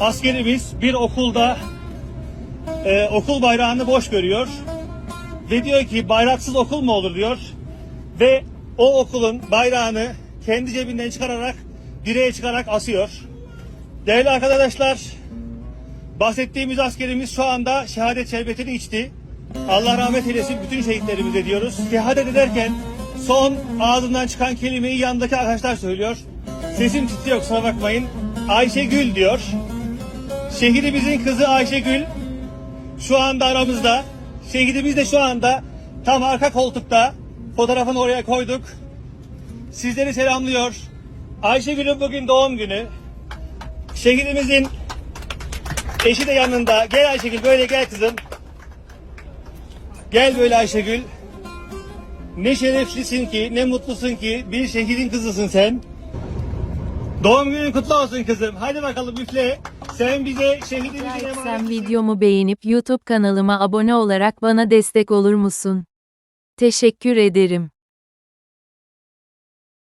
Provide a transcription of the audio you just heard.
askerimiz bir okulda e, okul bayrağını boş görüyor ve diyor ki bayraksız okul mu olur diyor ve o okulun bayrağını kendi cebinden çıkararak direğe çıkarak asıyor. Değerli arkadaşlar bahsettiğimiz askerimiz şu anda şehadet şerbetini içti. Allah rahmet eylesin bütün şehitlerimize diyoruz. Şehadet ederken son ağzından çıkan kelimeyi yanındaki arkadaşlar söylüyor. Sesim titriyor kusura bakmayın. Ayşegül diyor. Şehidimizin kızı Ayşegül şu anda aramızda. Şehidimiz de şu anda tam arka koltukta. Fotoğrafını oraya koyduk. Sizleri selamlıyor. Ayşegül'ün bugün doğum günü. Şehidimizin eşi de yanında. Gel Ayşegül böyle gel kızım. Gel böyle Ayşegül. Ne şereflisin ki, ne mutlusun ki bir şehidin kızısın sen. Doğum günün kutlu olsun kızım. Hadi bakalım üfle. Sen bize şehidimizin emanet Sen videomu beğenip YouTube kanalıma abone olarak bana destek olur musun? Teşekkür ederim.